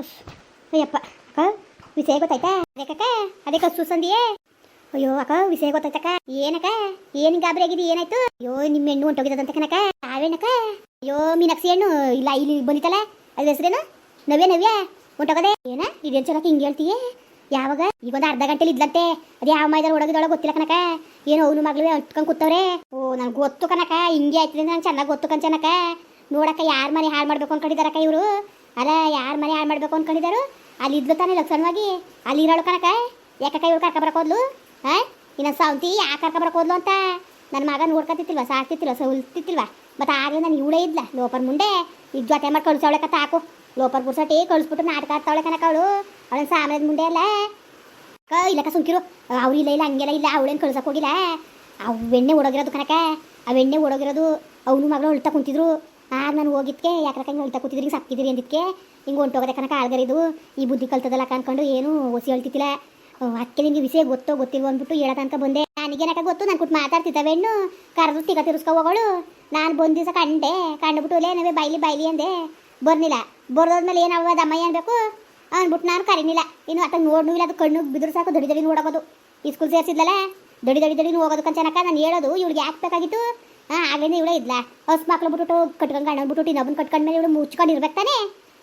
Us Ayyappa, ಅಕ್ಕ, ವಿಷಯ ಗೊತ್ತಾಯ್ತಾ? ಅದೇ ಅದಕ್ಕೆ ಸುಸಂದಿಯೇ ಅಯ್ಯೋ, ಅಕ್ಕ, ವಿಷಯ ಗೊತ್ತಾಯ್ತಕ್ಕ. ಏನಕ್ಕ? ಏನ್ ಗಾಬರಿ ಆಗಿದೆ? ಏನಾಯ್ತು? ಅಯ್ಯೋ, ನಿಮ್ಮ ಹೆಣ್ಣು ಹೊಂಟೋಗಿದಂತ ಕನಕ ತಾವೇನಕ್ಕ? ಅಯ್ಯೋ, ಮೀನಾಕ್ಷಿ ಹೆಣ್ಣು, ಇಲ್ಲ, ಇಲ್ಲಿ ಬಂದಿತ್ತಲ್ಲ? ಅದ್ರ ಹೆಸರೇನು? ನವ್ಯ ನವ್ಯ? ಹೊಂಟೋಗದೆ? ಏನ? ಇದೇನ್ ಚಲಕ ಹಿಂಗೆ ಹೇಳ್ತೀಯ? ಯಾವಾಗ? ಈಗ ಒಂದು ಅರ್ಧ ಗಂಟೆಲಿ ಇದ್ಲಂತೆ. ಅದೇ ಯಾವ ಮೈದಾನ ಒಡಗಿದೊಳಗೆ ಗೊತ್ತಿಲ್ಲ ಕನಕ ಏನು ಅವನು ಮಗಳು ಅಂಟ್ಕೊಂಡ್ ಕೂತವ್ರೆ. ಓ, ನನ್ಗೆ ಗೊತ್ತು ಕನಕ ಹಿಂಗೆ ಆಯ್ತದೆ ನಂಗೆ ಚೆನ್ನಾಗಿ ಗೊತ್ತು ಕನ್ಚನಕ ನೋಡಕ್ಕ ಯಾರ ಮನೆ ಹಾಳು ಮಾಡ್ಬೇಕು ಅನ್ಕೊಂಡಿದಾರಕ್ಕ ಇವರು? ಅಲ್ಲ, ಯಾರ ಮನೆ ಹಾಳು ಮಾಡ್ಬೇಕು ಅನ್ಕೊಂಡಿದ್ದಾರು ಅಲ್ಲಿ ಇದ್ಲು ತಾನೇ ಲಕ್ಷಣವಾಗಿ. ಅಲ್ಲಿ ಇರೋಳು ಕನಕ ಯಾಕ ಇವ್ರು ಕರ್ಕ ಬರಕ್ ಹೋದ್ಲು. ಹಾಂ ಇನ್ನ ಸಾವಂತಿ ಯಾಕೆ ಕರ್ಕ ಬರಕ್ ಹೋದ್ಲು ಅಂತ? ನನ್ನ ಮಗ ನೋಡ್ಕೊತಿತ್ತಿಲ್ವ ಸಾಕ್ತಿತ್ತಿಲ್ವ ಸೌಲ್ತಿತ್ತಿಲ್ವಾ ಮತ್ತು ಆಗಲೇ ನಾನು ಇವಳೇ ಇದ್ಲ, ಲೋಪರ್ ಮುಂದೆ. ಈಗ ಜೊತೆ ಮಾಡಿ ಕಳಿಸೋಳೆ ಕತ್ತ ಹಾಕು. ಲೋಪರ್ ಬುರ್ಸಟಿ ಕಳಿಸ್ಬಿಟ್ಟು ನಾಟಕ ಆಡ್ತಾವಳೆ ಕನಕ ಅವಳು. ಅವಳ ಸಾಮಾನ್ಯದ ಮುಂದೆ ಅಲ್ಲ. ಕ, ಇಲ್ಲಕ್ಕ ಸುಂಕಿರು ಅವ್ರು ಇಲ್ಲ ಇಲ್ಲ, ಹಂಗೆಲ್ಲ ಇಲ್ಲ, ಅವಳೇನು ಕಳ್ಸಕ್ಕೆ ಹೋಗಿಲ್ಲ. ಅವು ಎಣ್ಣೆ ಓಡೋಗಿರೋದು ಕನಕ ಅವೆಣ್ಣೆ ಓಡೋಗಿರೋದು ಅವನು ಮಗಳು ಉಳ್ತಾ ಕುಂತಿದ್ರು. ಆಗ ನಾನು ಹೋಗಿದ್ಕೆ ಯಾಕೆ ಹಿಂಗೆ ಹೊಳ್ತಾ ಕೂತಿದ್ರಿ ಸಕ್ಕಿದ್ರಿ ಅಂದಿದ್ಕೆ. ಹಿಂಗೆ ಹೊಂಟೋಗದೆ ಕನಕ ಆಳ್ಗರಿದು. ಈ ಬುದ್ಧಿ ಕಲ್ತದಲ್ಲ ಅನ್ಕೊಂಡು ಏನು ಒಸಿ ಹೇಳ್ತಿತ್ತಿಲ್ಲ ಅಕ್ಕಿ ನಿಮಗೆ ವಿಷಯ ಗೊತ್ತೋ ಗೊತ್ತಿಲ್ವ ಅಂದ್ಬಿಟ್ಟು ಹೇಳೋ ತನಕ ಬಂದೆ. ನನಗೇನಕ ಗೊತ್ತು? ನಾನು ಕುಟ್ಟು ಮಾತಾಡ್ತಿದ್ದವೆ ಹೆಣ್ಣು. ಕರೆದು ತಿಗ ತಿರ್ಸ್ಕೊ ಹೋಗೋಳು. ನಾನು ಬಂದ ದಿವಸ ಕಂಡೆ. ಕಂಡುಬಿಟ್ಟು, ಲೇ, ನಾವೇ ಬೈಲಿ ಬೈಲಿ ಅಂದೆ. ಬರ್ನಿಲ್ಲ. ಬರ್ದೋದ್ಮೇಲೆ ಏನಾವ ದಮ್ಮಯ್ಯ ಅನ್ಬೇಕು? ಅಂದ್ಬಿಟ್ಟು ನಾನು ಕರೀನಿಲ್ಲ. ಇನ್ನು ಅತ್ತ ನೋಡ್ನೂ ಇಲ್ಲ, ಅದು ಕಣ್ಣು ಬಿದ್ರು ಸಾಕು, ದಡಿ ದಡಿ ನೋಡೋದು ಈ ಸ್ಕೂಲ್ ಸೇರಿಸಿದ್ಲಲ್ಲ ದಡಿ ದಡಿ ದಡಿ ಹೋಗೋದು ಕಂಚನಕ ನಾನು ಹೇಳೋದು, ಇವಳಿಗೆ ಯಾಕೆ ಬೇಕಾಗಿತ್ತು? ಹಾಂ ಆಗ್ಲಿಂದ ಇವಳೇ ಇದ್ಲ. ಹೊಸ ಮಕ್ಳು ಬಿಟ್ಬಿಟ್ಟು ಕಟ್ಕೊಂಡು ಗಂಡ ಬಿಟ್ಬಿಟ್ಟು ಇನ್ನೊಬ್ಬನ ಕಟ್ಕೊಂಡ್ಮೇಲೆ ಇವಳು ಮುಚ್ಕೊಂಡು ಇರ್ಬೇಕು ತಾನೆ?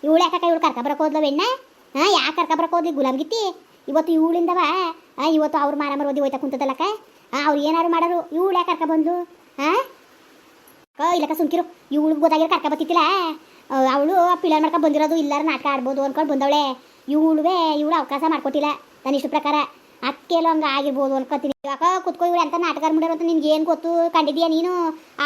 ಇವಳು ಯಾಕೆ ಇವಳು ಕರ್ಕ ಬರಕ್ ಹೋದ್ಲ ಬೆಣ್ಣ? ಹಾಂ, ಯಾಕೆ ಕರ್ಕ ಬರಕ್ ಹೋದ್ಲಿ ಗುಲಾಮ್ಗಿತ್ತಿ ಇವತ್ತು ಇವಳಿಂದವ? ಹಾಂ, ಇವತ್ತು ಅವ್ರ ಮಾರ ಮರೋದಿ ಹೋಯ್ತಾ ಕುಂತದಲ್ಲಕ್ಕ ಹಾಂ, ಅವ್ರು ಏನಾರು ಮಾಡೋರು? ಇವಳು ಯಾಕೆ ಕರ್ಕ ಬಂದು ಹಾಂ? ಕ ಇಲ್ಲಕ್ಕ, ಸುಮ್ಕಿರು. ಇವಳು ಗೊತ್ತಾಗಿರೋ ಕರ್ಕ ಬತ್ತಿತ್ತಿಲ್ಲ ಅವಳು ಪಿಲ್ಲರ್ ಮಾಡ್ಕೊಂಡು ಬಂದಿರೋದು, ಇಲ್ಲಾರ ನಾಟಕ ಆಡ್ಬೋದು ಅನ್ಕೊಂಡು ಬಂದವಳೆ. ಇವಳುವೆ, ಇವಳು ಅವಕಾಶ ಮಾಡ್ಕೊಟ್ಟಿಲ್ಲ. ನನ್ನ ಪ್ರಕಾರ. ಅಕ್ಕೆಲ್ಲ ಹಂಗೆ ಆಗಿರ್ಬೋದು ಅನ್ಕೋತೀನಿ. ಕುತ್ಕೊಂಡು ಇವ್ರು ಎಂತ ನಾಟಕ ಮಾಡ್ಯಾರ ಅಂತ ನಿನ್ಗೆ ಏನು ಗೊತ್ತು? ಕಂಡಿದ್ಯಾ ನೀನು?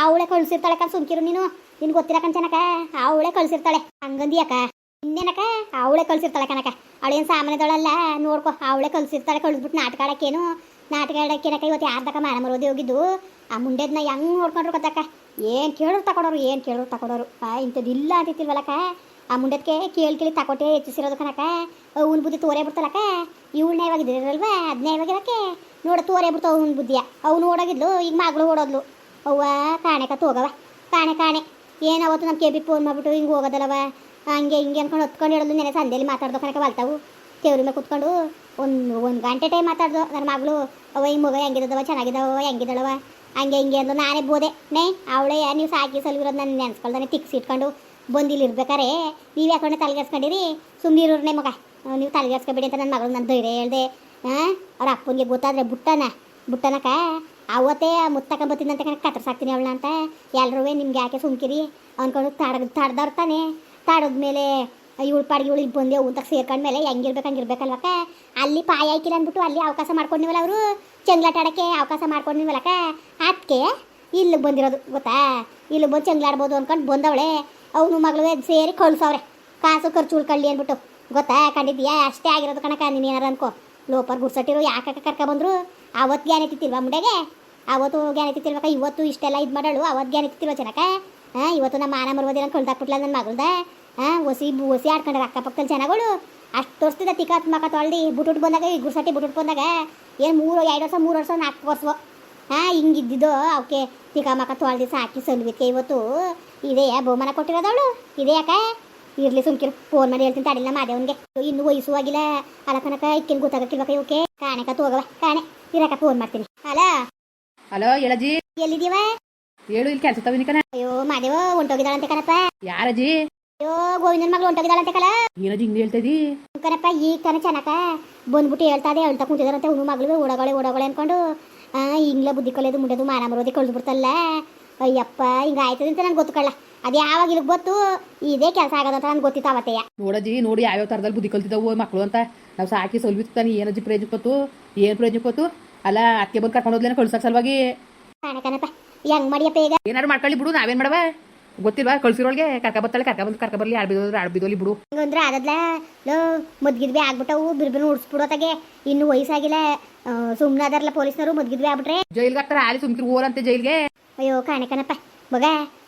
ಅವಳೆ ಕಳ್ಸಿರ್ತಾಳೆ ಕಣ್ ಸುಮ್ಕಿರು ನೀನು. ನಿನ್ಗೆ ಗೊತ್ತಿಲ್ಲ ಆ ಅವಳೆ ಕಳ್ಸಿರ್ತಾಳೆ. ಹಂಗಂದಿಯಕ್ಕ? ಇನ್ನೇನಕ ಅವಳೆ ಕಳ್ಸಿರ್ತಾಳೆ ಕನಕ ಅವಳೇನು ಸಾಮಾನ್ಯದವಳಲ್ಲ? ನೋಡ್ಕೊ ಅವಳೆ ಕಳ್ಸಿರ್ತಾಳೆ ಕಳಿಸ್ಬಿಟ್ಟು ನಾಟಕ ಆಡಕ್ಕೇನು? ನಾಟಕ ಆಡಕ್ಕೇನಕ ಇವತ್ತು ಯಾರ್ದಕ್ಕ ಮಾನ ಮರೋದಿ ಹೋಗಿದ್ದು? ಆ ಮುಂಡೆದನ್ನ ಹೆಂಗ್ ನೋಡ್ಕೊಂಡ್ರು ಗೊತ್ತಕ್ಕ? ಏನು ಕೇಳೋರು ತಕೊಡೋರು, ಏನು ಕೇಳೋರು ತಕೊಡೋರು? ಆ ಇಂಥದ್ದು ಇಲ್ಲ ಅಂತಿತ್ತಿಲ್ವಲ್ಲಕ್ಕ ಆ ಮುಂಡೆದಕ್ಕೆ ಕೇಳಿ ಕೇಳಿ ತಕೊಟ್ಟೆ ಹೆಚ್ಚಿಸಿರೋದು ಕನಕ ಅವ್ನ ಬುದ್ಧಿ ತೋರೇ ಬಿಡ್ತಲಕ್ಕ ಇವಳನ್ನ ಯಾವಾಗಿದ್ದಿರಲ್ವಾ ಅದನ್ನೇ ಇರೋಕೆ ನೋಡ, ತೋರೆ ಬಿಡ್ತಾವ ಅವ್ನ ಬುದ್ಧಿಯ. ಅವ್ನು ಓಡೋಗಿದ್ಲು ಈಗ ಮಗಳು ಓಡೋದ್ಲು. ಅವ್ವ ಕತ್ತು ಹೋಗವ ಕಾಣೆ ಕಾಣೆ. ಏನಾವತ್ತು ನಮ್ಮ ಕೇಬಿ ಫೋನ್ ಮಾಡಿಬಿಟ್ಟು ಹಿಂಗೆ ಹೋಗೋದಲ್ಲವ ಹಂಗೆ ಹಿಂಗೆ ಅನ್ಕೊಂಡು ಹೊತ್ಕೊಂಡು ಹೇಳೋದು ನೆನೆ ಸಂದೇಲಿ ಮಾತಾಡ್ದು ಕನಕ ಬಲ್ತಾವು ತೇವ್ರ ಮೇಲೆ ಕುತ್ಕೊಂಡು ಒಂದು ಒಂದು ಗಂಟೆ ಟೈಮ್ ಮಾತಾಡ್ದು ನನ್ನ ಮಗಳು. ಅವ ಹಿಂಗೆ ಮಗ ಹೆಂಗಿದ್ದವ ಚೆನ್ನಾಗಿದ್ದಾವ ಹೆಂಗಿದ್ದಾಳವ ಹಂಗೆ ಹಿಂಗೆ ಅಂದು ನಾನೇ ಬೋದೆ. ನೇ, ಅವಳೇ, ನೀವು ಸಾಕಿ ಸಲ್ವಿರೋದು ನನ್ನ ಇಟ್ಕೊಂಡು ಬಂದು ಇರ್ಬೇಕಾರೆ ನೀವು ಯಾಕೊಂಡೆ ತಲೆಗೆಸ್ಕೊಂಡಿರಿ ಸುಮ್ಮನೆ ಇರೋರ್ನೇ ಮಗ. ನೀವು ತಲೆಗೆಡ್ಸ್ಕೊಬೇಡಿ ಅಂತ ನನ್ನ ಮಗಳು ನನ್ನ ಧೈರ್ಯ ಹೇಳ್ದೆ. ಹಾಂ, ಅವ್ರ ಅಪ್ಪನಿಗೆ ಗೊತ್ತಾದ್ರೆ ಬುಟ್ಟನ ಬುಟ್ಟನಕ ಅವತ್ತೇ ಮುತ್ತಕ ಅಂತ ಕಣಕ್ಕೆ ಕತ್ತರ್ಸಾಕ್ತೀನಿ ಅವಳನ್ನ ಅಂತ. ಎಲ್ಲರೂ ನಿಮ್ಗೆ ಯಾಕೆ ಸುಮ್ಕಿರಿ? ಅನ್ಕೊಂಡು ತಾಡ, ತಡ್ದವ್ರು ತಾನೆ. ತಡದ್ಮೇಲೆ ಇವಳು ಪಾಡಿಗೆ ಇವಳು ಇಲ್ಲಿ ಬಂದೆ ಊಟಕ್ಕೆ ಸೇರ್ಕೊಂಡ್ಮೇಲೆ ಹೆಂಗಿರ್ಬೇಕು, ಹಂಗಿರ್ಬೇಕಲ್ವಕ್ಕ? ಅಲ್ಲಿ ಪಾಯ ಆಯ್ಕಿಲ್ಲ ಅಂದ್ಬಿಟ್ಟು ಅಲ್ಲಿ ಅವಕಾಶ ಮಾಡ್ಕೊಂಡಿವಲ್ಲ ಅವರು? ಚಂಗ್ಲಾಟಾಡೋಕ್ಕೆ ಅವಕಾಶ ಮಾಡ್ಕೊಂಡಿವಲ್ಲಕ್ಕ ಅದಕ್ಕೆ ಇಲ್ಲಿ ಬಂದಿರೋದು, ಗೊತ್ತಾ? ಇಲ್ಲಿ ಬಂದು ಚಂಗ್ಲಾಡ್ಬೋದು ಅನ್ಕೊಂಡು ಬಂದವಳೆ. ಅವನು ಮಗಳು ಸೇರಿ ಕಳ್ಸವ್ರೆ. ಕಾಸು ಖರ್ಚು ಉಳ್ಕೊಳ್ಳಿ ಅಂದ್ಬಿಟ್ಟು. ಗೊತ್ತಾ? ಕಂಡಿದ್ಯಾ ಅಷ್ಟೇ ಆಗಿರೋದು ಕಣಕ ನೀನು ಏನಾರು ಅನ್ಕೋ. ಲೋಪರ್ ಗುಡ್ಸಟ್ಟಿರು ಯಾಕೆ ಕರ್ಕ ಬಂದರು? ಅವತ್ತು ಗ್ಯಾನ್ ಎತ್ತಿತ್ತಿಲ್ವಾ ಮುಂಡೆಗೆ? ಅವತ್ತು ಗ್ಯಾನ್ ಎತ್ತಿತ್ತಿಲ್ವಕ್ಕ ಇವತ್ತು ಇಷ್ಟೆಲ್ಲ ಇದು ಮಾಡೋಳು? ಅವತ್ತು ಗ್ಯಾನ್ ಎತ್ತಿತ್ತಿಲ್ವ ಚೆನ್ನಕ ಹಾಂ, ಇವತ್ತು ನಮ್ಮ ಮಾನ ಮರುವುದಿನ ಕಳ್ದಾಕ್ಬಿಟ್ಲ ನನ್ನ ಮಗಳ್ದ? ಹಾಂ, ಒಸಿ ಒಸಿ ಆಡ್ಕೊಂಡ್ರೆ ಅಕ್ಕಪಕ್ಕದ ಜನಗಳು? ಅಷ್ಟು ತೋರಿಸ್ತಿದ್ದ ತಿಕ್ಕತ್ ಮಕ್ಕ ತೊಳ್ದು ಬುಟ್ಟುಟ್ಟು ಬಂದಾಗ, ಈ ಗುಡ್ಸಟ್ಟಿ ಬುಟ್ಟುಟ್ಟು ಬಂದಾಗ ಏನು ಮೂರು, ಎರಡು ವರ್ಷ, ಮೂರು ವರ್ಷ, ನಾಲ್ಕು ವರ್ಷ. ಹಾಂ, ಹಿಂಗಿದ್ದಿದ್ದು ಅವಕ್ಕೆ ತಿಕ್ಕ ಮಕ್ಕ ತೊಳ್ದು ಸಾಕಿ ಸಲ್ವಿಕೆ ಇವತ್ತು. ಇದೇ ಬಹುಮಾನ ಕೊಟ್ಟಿರೋದವಳು? ಇದೇ ಯಾಕ ಇರ್ಲಿ ಸುಮ್ಕಿರು. ಫೋನ್ ಮಾಡಿ ಹೇಳ್ತೀನಿ ತಡಿಲ್ಲ ಮಾದೇವನ್ಗೆ. ಇನ್ನು ವಯಸ್ಸುವಾಗಿಲ್ಲ ಅಲ್ಲ ಕನಕ ಇಕ್ಕಿನ ಗೊತ್ತಾಗಕ್ಕಿಲ್ವಕ ಇವಕ್ಕೆ ಕಾಣೆಕ ತೋಗವ ಕಾಣೆ. ಇರಕ ಫೋನ್ ಮಾಡ್ತೀನಿ. ಅಲ್ಲ ಹಲೋ ಹೇಳಜ್ಜಿ ಎಲ್ಲಿದೀವ ಹೇಳು ಇಲ್ಲಿ ಕೆಲಸ ತವಿನಿಕನ ಅಯ್ಯೋ ಮಾದೇವ ಹೊಂಟೋಗಿದ್ದಾಳಂತೆ ಕಣಪ್ಪ. ಯಾರಜಿ? ಅಯ್ಯೋ ಗೋವಿಂದನ ಮಗಳು ಹೊಂಟೋಗಿದ್ದಾಳಂತೆ ಕಲ. ಏನಜಿ ಹಿಂಗೆ ಹೇಳ್ತದಿ ಕಣಪ್ಪ ಈಗ ಕಣ ಚೆನ್ನಕ. ಬಂದ್ಬಿಟ್ಟು ಹೇಳ್ತಾ ಇದೆ ಹೇಳ್ತಾ ಕುಂತಿದಾರಂತೆ. ಹುಣ್ಣು ಮಗಳು ಓಡಗೊಳೆ ಓಡಗೊಳೆ ಅನ್ಕೊಂಡು. ಆ ಹಿಂಗ್ಲ ಬುದ್ಧಿ ಕಲಿಯೋದು ಮುಂಡೆದು ಮಾನ ಮರೋದಿ ಕಳ್ದು ಬಿಡ್ತಲ್ಲ ಅಯ್ಯಪ್ಪ ಹಿಂಗ ಆಯ್ತದೆ ಅಂತ ನನ್ಗೆ ಗೊತ್ತುಕೊಳ್ಳ ಅದು ಯಾವಾಗ ಇಲ್ಲಿಗೆ ಗೊತ್ತು? ಇದೇ ಕೆಲಸ ಆಗೋದಂತ ನನ್ಗೆ ಗೊತ್ತಿತ್ತು ಅವತ್ತೆಯ ನೋಡಜ್ಜಿ ನೋಡಿ ಯಾವ್ಯಾವ ತರದಲ್ಲಿ ಬುದ್ಧಿ ಕಲ್ತಿದ್ದವು ಮಕ್ಕಳು ಅಂತ. ನಾವು ಸಾಕಿ ಸೊಲ್ಬಿತ್ತಾನೆ ಏನಜ್ಜಿ ಏನು ಪ್ರಯೋಜನ ಕೊತ್ತು ಅಲ್ಲ ಅತ್ತೆ ಬಂದ್ ಕರ್ಕೊಂಡು ಹೋದ್ಲೇನ ಕಳ್ಸಕ್ ಸಲುವಾಗಿ? ಕಾಣ ಕಣಪ್ಪ ಹೆಂಗ್ ಮಾಡಿಯಪ್ಪ ಈಗ? ಏನಾರು ಮಾಡ್ಕೊಳ್ಳಿ ಬಿಡು ನಾವೇನ್ ಮಾಡವ? ಗೊತ್ತಿಲ್ವಾ? ಕಳ್ಸಿರೋಳ್ಗೆ ಕರ್ಕ ಬತ್ತಾಳೆ ಕರ್ಕ ಬಂದು ಕರ್ಕ ಬರ್ಲಿ ಆಡ್ಬಿದೋದ್ರೆ ಆಡ್ಬಿದೋಲಿ ಬಿಡು. ಹಂಗಂದ್ರೆ ಆದದ್ಲ ಲೋ ಮದ್ಗಿದ್ವಿ ಆಗ್ಬಿಟ್ಟವು ಬಿರ್ಬಿರು ಉಡ್ಸ್ಬಿಡೋತಾಗೆ ಇನ್ನು ವಯಸ್ಸಾಗಿಲ್ಲ ಸುಮ್ಮನೆ ಅದಾರಲ್ಲ ಪೊಲೀಸ್ನವರು ಮದ್ಗಿದ್ವಿ ಆಗ್ಬಿಟ್ರೆ. ಜೈಲ್ಗೆ ಹಾಕ್ತಾರೆ ಆಲಿ ಸುಮ್ಕಿರ್ ಓರಂತೆ ಜೈಲ್ಗೆ. ಅಯ್ಯೋ ಕಾಣಕನಪ್ಪ ಮಗ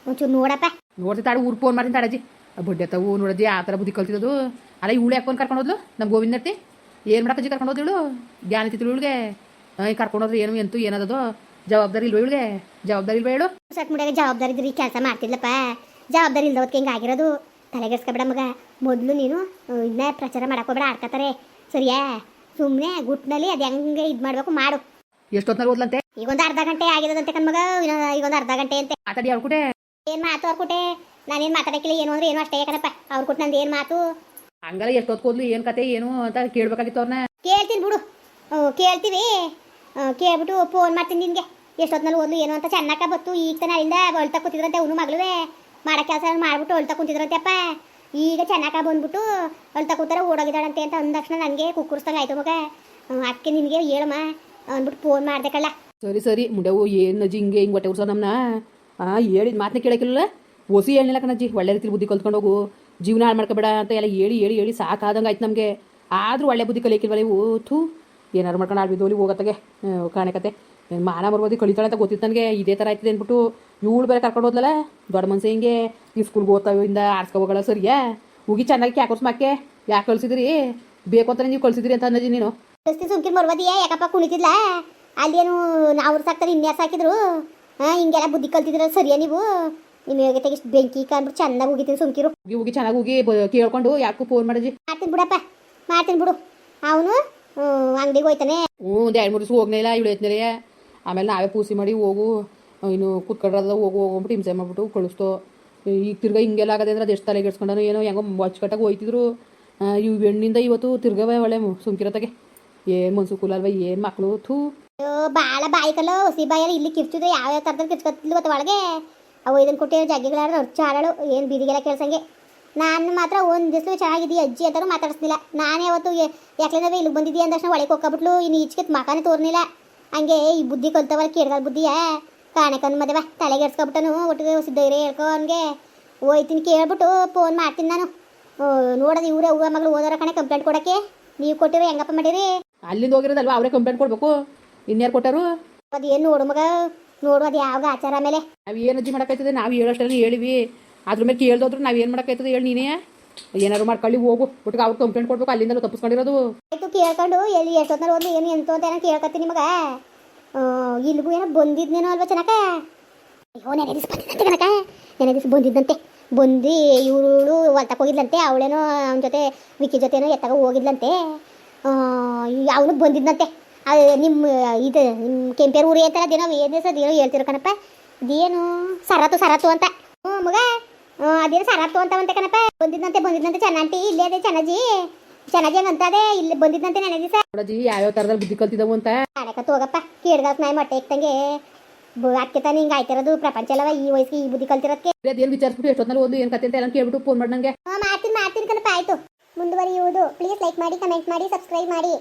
ಒಂಚೂರು ನೋಡಪ್ಪ. ನೋಡ್ತಿ ತಾಡು ಊರು ಫೋನ್ ಮಾಡ್ತೀನಿ ತಾಡಜ್ಜಿ ಬಡ್ಡೆ ತಾವು ನೋಡಜ್ಜಿ ಆ ಥರ ಬುದ್ಧಿ ಕಲ್ತಿರೋದು ಅಲ್ಲ ಇವಳು ಯಾಕೊಂದು ಕರ್ಕೊಂಡು ಹೋದ್ಲು ನಮ್ಮ ಗೋವಿಂದರ್ತಿ ಏನು ಮಾಡಕ್ಕಜ್ಜಿ ಕರ್ಕೊಂಡು ಹೋದ್ಳು ಜ್ಞಾನ ಇತ್ತು ಇವಳಿಗೆ. ಕರ್ಕೊಂಡು ಹೋದ್ರೆ ಏನು ಎಂತೂ ಏನದೋ ಜವಾಬ್ದಾರಿ ಇಲ್ವ ಇವಳಿಗೆ? ಜವಾಬ್ದಾರಿ ಇಲ್ವ ಹೇಳು? ಸಟ್ ಮುಡಿಯಾಗ ಜವಾಬ್ದಾರಿ ಇದ್ರಿ ಕೆಲಸ ಮಾಡ್ತಿದ್ಲಪ್ಪ. ಜವಾಬ್ದಾರಿ ಇಲ್ದವತ್ಗೆ ಹಿಂಗೆ ಆಗಿರೋದು? ತಲೆಗೆಡ್ಸ್ಕೊಬೇಡ ಮಗ. ಮೊದಲು ನೀನು ಇದನ್ನ ಪ್ರಚಾರ ಮಾಡಕ್ಕೋಬೇಡ ಆಡ್ಕತಾರೆ ಸರಿಯಾ? ಸುಮ್ಮನೆ ಗುಟ್ನಲ್ಲಿ ಅದು ಹೆಂಗೆ ಇದು ಮಾಡಬೇಕು ಮಾಡು. ಎಷ್ಟೊತ್ತಲ್ಲಿ ಓದ್ಲಂತೆ? ಈಗ ಒಂದು ಅರ್ಧ ಗಂಟೆ ಆಗಿರೋದಂತೆ ಕಣ್ಮಗ ಈಗ ಒಂದು ಅರ್ಧ ಗಂಟೆ ಅಂತೆ. ಮಾತಾಡಿ ಹೇಳ್ಕೊಟ್ಟೆ ಏನು ಮಾತು ಅವ್ರ ಕುಟೆ? ನಾನೇನು ಮಾತಾಡಕಿಲ್ಲ ಏನು ಅಂದ್ರೆ ಏನು ಅಷ್ಟೇ ಕಣಪ್ಪ ಅವ್ರ ಕುಟ್ ನಂದು ಏನು ಮಾತು? ಹಂಗಲ್ಲ ಎಷ್ಟೊತ್ ಕೂದ್ಲು ಏನು ಕತೆ ಏನು ಅಂತ ಕೇಳ್ಬೇಕಾಗಿತ್ತು ಅವ್ರನ್ನ ಕೇಳ್ತೀನಿ ಬಿಡು. ಕೇಳ್ತೀವಿ. ಕೇಳ್ಬಿಟ್ಟು ಫೋನ್ ಮಾಡ್ತೀನಿ ನಿನಗೆ. ಎಷ್ಟೊತ್ತಿನಲ್ಲಿ ಓದ್ಲು ಏನು ಅಂತ ಚೆನ್ನಾಗ ಬತ್ತು ಈಗ ತಾನೆ ಅಲ್ಲಿಂದ ಹೊಳ್ತಾ ಕೂತಿದ್ರಂತೆ ಅವನು ಮಗಳುವೆ. ಮಾಡೋ ಕೆಲಸ ಮಾಡ್ಬಿಟ್ಟು ಒಳ್ತಾ ಕುಂತಿದ್ರಂತೆಪ್ಪ. ಈಗ ಚೆನ್ನಾಗ ಬಂದ್ಬಿಟ್ಟು ಒಳ್ತಾ ಕೂತಾರ ಓಡೋಗಿದ್ದಾಳಂತೆ ಅಂತ ಅಂದ ತಕ್ಷಣ ನನಗೆ ಕುಕ್ಕುರ್ಸ್ದಂಗೆ ಆಯ್ತು ಮಗ. ಅದಕ್ಕೆ ನಿನಗೆ ಹೇಳಮ್ಮ ಅಂದ್ಬಿಟ್ಟು ಫೋನ್ ಮಾಡ್ದೆ ಕಳ್ಳ. ಸರಿ ಸರಿ ಮುಂಡೆವು ಏನು ಅಜ್ಜಿ ಹಿಂಗೆ ಹಿಂಗೆ ಹೊಟ್ಟೆ ಉರ್ಸೋ ನಮ್ಮನ್ನ ಹಾಂ ಹೇಳಿದ ಮಾತನ್ನ ಕೇಳೋಕ್ಕಿಲ್ಲ ಹೊಸಿ ಹೇಳಿಲ್ಲ ಕಣಜ್ಜಿ. ಒಳ್ಳೆ ರೀತಿಲಿ ಬುದ್ಧಿ ಕಲ್ತ್ಕೊಂಡು ಹೋಗು. ಜೀವನ ಹಾಳು ಮಾಡ್ಕೋಬೇಡ ಅಂತ ಎಲ್ಲ ಹೇಳಿ ಹೇಳಿ ಹೇಳಿ ಸಾಕಾದಂಗೆ ಆಯ್ತು ನಮಗೆ. ಆದರೂ ಒಳ್ಳೆ ಬುದ್ಧಿ ಕಲಿಯಕ್ಕಿಲ್ವಲ್ಲ ಇವು? ಥೂ ಏನಾರು ಮಾಡ್ಕೊಂಡು ಆಡ್ಬಿದ್ದೋಲಿ ಹೋಗತ್ತಗೆ ಕಾಣಕತ್ತೆ ಮಾನ ಬರ್ಬೋದು ಕಳಿತಾಳೆ ಅಂತ ಗೊತ್ತಿತ್ತು ನನಗೆ. ಇದೇ ಥರ ಆಯ್ತದೆ ಅಂದ್ಬಿಟ್ಟು ಇವಳು ಬೇರೆ ಕರ್ಕೊಂಡು ಹೋದ್ಲಲ್ಲ? ದೊಡ್ಡ ಮನ್ಸು ಹಿಂಗೆ. ಈ ಸ್ಕೂಲ್ಗೆ ಓದ್ತಾವಿಂದ ಆಡ್ಸ್ಕೊಬೋಗಳ ಸರಿಯಾ? ಹೋಗಿ ಚೆನ್ನಾಗಿ ಕ್ಯಾಕೋಸ್ ಮಾಕೆ ಯಾಕೆ ಕಳ್ಸಿದ್ರಿ? ಬೇಕು ಅಂತಾನೆ ನೀವು ಕಳ್ಸಿದ್ರಿ ಅಂತ ಅಂದಿ ನೀನು. ಸುಮ್ಕಿ ಬರ್ಬೋದಿಯಾ ಯಾಕಪ್ಪ ಅಲ್ಲಿ ಏನು ನಾವು ಸಾಕ್ತಾರೆ ಇನ್ಯಾಸ ಸಾಕಿದ್ರು? ಹಾಂ ಹಿಂಗೆಲ್ಲ ಬುದ್ಧಿ ಕಲ್ತಿದ್ರ ಸರಿಯಾ ನೀವು? ನಿಮಗೆ ಇಷ್ಟು ಬೆಂಕಿ ಕಾಣ್ಬಿಟ್ಟು ಚೆನ್ನಾಗಿ ಹೋಗಿದ್ದೀನಿ ಸುಮ್ಕಿರು. ಹೋಗಿ ಹೋಗಿ ಚೆನ್ನಾಗಿ ಹೋಗಿ ಬ- ಕೇಳ್ಕೊಂಡು ಯಾಕೂ ಫೋನ್ ಮಾಡಜಿ ಮಾಡ್ತೀನಿ ಬಿಡಪ್ಪ ಮಾಡ್ತೀನಿ ಬಿಡು. ಅವನು? ಅಂಗಡಿಗೆ ಹೋಯ್ತಾನೆ. ಹ್ಞೂ ಒಂದು ಎರಡು ಮೂರು ದಿವಸ ಹೋಗ್ನೇ ಇಲ್ಲ ಇವಳು ಎತ್ನೇಲೆ. ಆಮೇಲೆ ನಾವೇ ಪೂಸಿ ಮಾಡಿ ಹೋಗು. ಇನ್ನು ಕೂತ್ಕೊಂಡ್ರದ ಹೋಗು ಹೋಗ್ಬಿಟ್ಟು ಹಿಂಸೆ ಮಾಡ್ಬಿಟ್ಟು ಕಳಿಸ್ತೋ. ಈಗ ತಿರ್ಗಾ ಹಿಂಗೆಲ್ಲ ಆಗದೆ ಅಂದ್ರೆ ಅದು ಎಷ್ಟು ತಲೆಗೆ ಇಡ್ಸ್ಕೊಂಡನು ಏನೋ ಹೆಂಗೋ ಅಚ್ಚುಕಟ್ಟಾಗಿ ಹೋಯ್ತಿದ್ರು. ಆ, ಇವು ಹೆಣ್ಣಿಂದ ಇವತ್ತು ತಿರ್ಗವೇ ಒಳ್ಳೆ ಸುಮ್ಕಿರತ್ತಾಗೆ. ಏನು ಮನ್ಸು ಕೂಲಲ್ವ ಏನು ಮಕ್ಕಳು ಥೂ. ಭಾಳ ಬಾಯಿ ಕಲ್ಲು, ಹಸಿ ಬಾಯಲ್ಲಿ ಇಲ್ಲಿ ಕಿರ್ಚಿದ್ರೆ ಯಾವ ಯಾವ ಥರದಲ್ಲಿ ಕಿರ್ಚ್ಕೊತಿದ್ಲು ಗೊತ್ತ ಒಳಗೆ? ಅವು ಇದನ್ನು ಕೊಟ್ಟಿರೋ ಜಗ್ಗಿಗಳಾದ್ರೆ ಅರ್ಚ ಆಡಳು ಏನು ಬೀದಿಗೆಲ್ಲ ಕೇಳ್ಸಂಗೆ. ನಾನು ಮಾತ್ರ ಒಂದು ದಿವಸ ಚೆನ್ನಾಗಿದ್ದೀ ಅಜ್ಜಿ ಅಂತಾನು ಮಾತಾಡಿಸ್ಲಿಲ್ಲ ನಾನೇ ಅವತ್ತು ಯಾಕೆಂದ್ರೆ ಇಲ್ಲಿಗೆ ಬಂದಿದ್ದೀಯ ಅಂದ ತಕ್ಷಣ ಒಳಗೆ ಹೋಗ್ಕೊಬಿಟ್ಲು, ಇನ್ನು ಈಚೆಗೆ ಮಕಾನೇ ತೋರ್ನಿಲ್ಲ. ಹಂಗೆ ಈ ಬುದ್ಧಿ ಕಲ್ತವಲ್ಲ ಕೇಳ್ಗಾಲ ಬುದ್ಧಿಯ. ಕಾಣಕನ್ ಕಣ್ ಮದುವೆ, ತಲೆಗೆ ಎಡ್ಸ್ಕೊಬಿಟ್ಟನು ಒಟ್ಟಿಗೆ ಸಿದ್ದೈರೆ ಹೇಳ್ಕೊ ಅವನಿಗೆ. ಹೋಯ್ತೀನಿ ಕೇಳ್ಬಿಟ್ಟು ಫೋನ್ ಮಾಡ್ತೀನಿ ನಾನು. ನೋಡೋದು ಇವರೇ ಹೂವ ಮಗಳು ಓದೋರ ಕಣೆ ಕಂಪ್ಲೇಂಟ್ ಕೊಡೋಕ್ಕೆ? ನೀವು ಕೊಟ್ಟಿರೋ ಹೆಂಗಪ್ಪ ಮಾಡಿರಿ? ಅಲ್ಲಿಂದ ಹೋಗಿರೋದಲ್ವ, ಅವರೇ ಕಂಪ್ಲೇಂಟ್ ಕೊಡಬೇಕು? ಇನ್ಯಾರು ಕೊಟ್ಟರು? ಅದು ಏನು ನೋಡು ಮಗ? ನೋಡು ಅದು ಯಾವಾಗ ಆಚಾರ ಮೇಲೆ ನಾವು ಏನು ಅಜ್ಜಿ ಮಾಡೋಕ್ಕಾಯ್ತದೆ? ನಾವು ಹೇಳೋಷ್ಟು ಹೇಳಿವಿ. ಅದ್ರ ಮೇಲೆ ಕೇಳ್ದೋದ್ರು ನಾವು ಏನು ಮಾಡೋಕ್ಕಾಯ್ತದೆ ಹೇಳಿ ನೀನೇ? ಏನಾರು ಮಾಡ್ಕೊಳ್ಳಿ ಹೋಗು. ಒಟ್ಟಿಗೆ ಅವ್ರು ಕಂಪ್ಲೇಂಟ್ ಕೊಡ್ಬೇಕು ಅಲ್ಲಿಂದ ತಪ್ಪಿಸ್ಕೊಂಡಿರೋದು. ಆಯ್ತು ಕೇಳ್ಕೊಂಡು ಎಲ್ಲಿ ಎಷ್ಟೊತ್ತಿನಲ್ಲಿ ಒಂದು ಏನು ಎಂತ ಅಂತ ಏನೋ ಕೇಳ್ಕತ್ತೀನಿ ಮಗ ಇಲ್ಲಿಗೂ ಏನೋ ಬಂದಿದ್ನೇನೋ ಅಲ್ವಾ ಚೆನ್ನಕ ಅಯ್ಯೋ ನೆನೆ ದಿವಸ ಬಂದಿದ್ದಂತೆ ಕನಕ ನೆನೆ ದಿವಸ ಬಂದಿದ್ದಂತೆ ಬಂದು ಇವಳು ಹೊಲ್ತಕ್ಕೆ ಹೋಗಿದ್ಲಂತೆ ಅವಳೇನೋ ಅವನ ಜೊತೆ ವಿಕ್ಕಿ ಜೊತೆನೋ ಎತ್ತಾಗ ಹೋಗಿದ್ಲಂತೆ. ಅವನು ಬಂದಿದ್ದಂತೆ ಅದು ನಿಮ್ಮ ಇದು ನಿಮ್ಮ ಕೆಂಪೇರು ಊರಿ ಅಂತಾರ ಅದೇನೋ ಏನು ಸರ್ ಏನೋ ಹೇಳ್ತಿರೋ ಕಣಪ್ಪ. ಇದೇನು ಸರತು ಸರತು ಅಂತ. ಹ್ಞೂ ಮಗ. ಅದೇನು ಸರತು ಅಂತವಂತೆ ಕಣಪ್ಪ. ಬಂದಿದ್ದಂತೆ ಬಂದಿದ್ದಂತೆ ಚೆನ್ನಾಂಟಿ. ಇಲ್ಲೇ ಅದೇ ಚೆನ್ನಾಜಿ. ಚೆನ್ನಾಗಿ ಹಂಗಂತ ಅದೇ ಇಲ್ಲಿ ಬಂದಿದ್ದಂತೆ ನೆನೆ ಸರ್ ನೋಡಿ ಯಾವ್ಯಾವ ಥರದಲ್ಲಿ ಬುದ್ಧಿ ಕಲ್ತಿದ್ದವು ಅಂತ? ಕಾಣಕತ್ತು ಹೋಗಪ್ಪ. ಕೇಳ್ದಾಸ್ ನಾಯಿ ಮೊಟ್ಟೆ ಇಕ್ತಂಗೆ ಅದಕ್ಕೆ ತಾನೇ ಹಿಂಗೆ ಆಯ್ತಿರೋದು. ಪ್ರಪಂಚ ಅಲ್ಲವ ಈ ವಯಸ್ಸಿಗೆ ಈ ಬುದ್ಧಿ ಕಲ್ತಿರೋದಕ್ಕೆ ಅದೇನು ವಿಚಾರಿಸ್ಬಿಟ್ಟು ಎಷ್ಟೊತ್ತಲ್ಲಿ ಒಂದು ಏನು ಕತೆ ಅಂತ ಎಲ್ಲ ಕೇಳ್ಬಿಟ್ಟು ಫೋನ್ ಮಾಡಿ ನನಗೆ ಮಾಡ್ತೀನಿ ಮಾಡ್ತೀನಿ ಕಣಪ್ಪ ಆಯಿತು. ಮುಂದುವರಿಯುವುದು. ಪ್ಲೀಸ್ ಲೈಕ್ ಮಾಡಿ ಕಮೆಂಟ್ ಮಾಡಿ ಸಬ್ಸ್ಕ್ರೈಬ್ ಮಾಡಿ.